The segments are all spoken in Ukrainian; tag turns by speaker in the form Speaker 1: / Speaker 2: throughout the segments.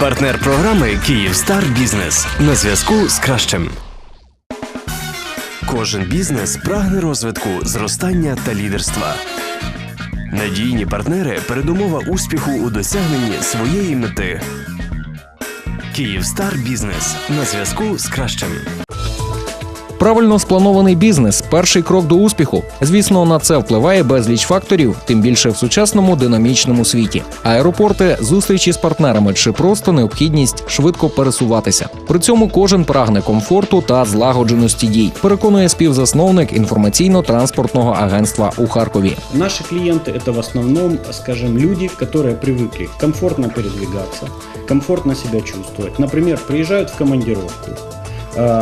Speaker 1: Партнер програми Київстар Бізнес на зв'язку з кращим. Кожен бізнес прагне розвитку, зростання та лідерства. Надійні партнери передумова успіху у досягненні своєї мети. Київстар Бізнес на зв'язку з кращим.
Speaker 2: Правильно спланований бізнес перший крок до успіху. Звісно, на це впливає безліч факторів, тим більше в сучасному динамічному світі. Аеропорти, зустрічі з партнерами чи просто необхідність швидко пересуватися. При цьому кожен прагне комфорту та злагодженості дій. Переконує співзасновник інформаційно-транспортного агентства у Харкові.
Speaker 3: Наши клиенты это в основном, скажем, люди, которые привыкли комфортно передвигаться, комфортно себя чувствовать. Например, приезжают в командировку, э,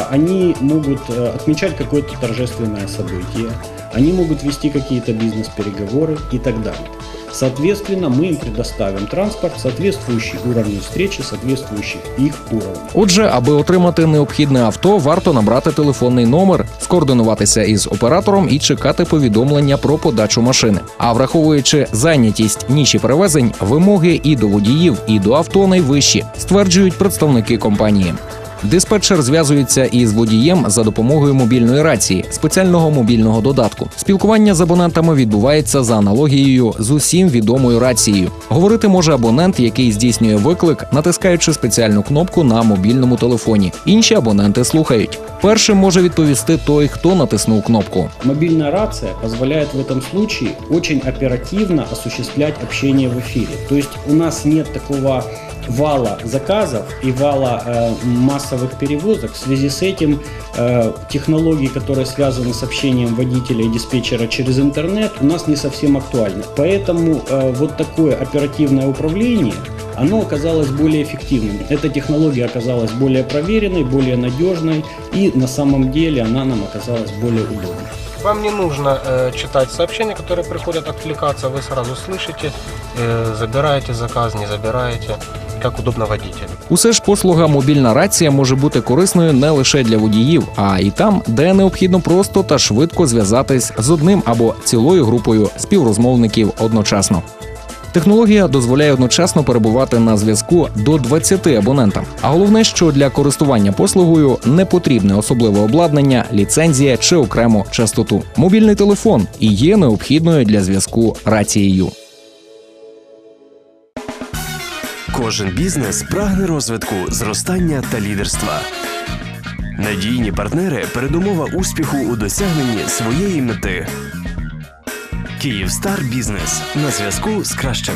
Speaker 3: они могут э, отмечать какое-то торжественное событие, они могут вести какие-то бизнес-переговоры и так далее. Соответственно, мы им предоставим транспорт, соответствующий уровню встречи, соответствующий их уровню.
Speaker 2: Отже, аби отримати необхідне авто, варто набрати телефонний номер, скоординуватися із оператором і чекати повідомлення про подачу машини. А враховуючи зайнятість ніші перевезень, вимоги і до водіїв, і до авто найвищі, стверджують представники компанії. Диспетчер зв'язується із водієм за допомогою мобільної рації, спеціального мобільного додатку. Спілкування з абонентами відбувається за аналогією з усім відомою рацією. Говорити може абонент, який здійснює виклик, натискаючи спеціальну кнопку на мобільному телефоні. Інші абоненти слухають. Першим може відповісти той, хто натиснув кнопку.
Speaker 3: Мобильная рация позволяет в этом случае очень оперативно осуществлять общение в эфире. То есть у нас нет такого вала заказов и вала э, массовых перевозок. В связи с этим э, технологии, которые связаны с общением водителя и диспетчера через интернет, у нас не совсем актуальны. Поэтому э, вот такое оперативное управление оно оказалось более эффективным. Эта технология оказалась более проверенной, более надежной, и на самом деле она нам оказалась более удобной.
Speaker 4: Вам не нужно э, читать сообщения, которые приходят, отвлекаться, вы сразу слышите, э, забираете заказ, не забираете, как удобно водителю.
Speaker 2: Усе ж послуга мобільна рація може бути корисною не лише для водіїв, а й там, де необхідно просто та швидко зв'язатись з одним або цілою групою співрозмовників одночасно. Технологія дозволяє одночасно перебувати на зв'язку до 20 абонентам. А головне, що для користування послугою не потрібне особливе обладнання, ліцензія чи окрему частоту. Мобільний телефон і є необхідною для зв'язку рацією.
Speaker 1: Кожен бізнес прагне розвитку, зростання та лідерства. Надійні партнери передумова успіху у досягненні своєї мети. Київстар Бізнес на зв'язку з кращим.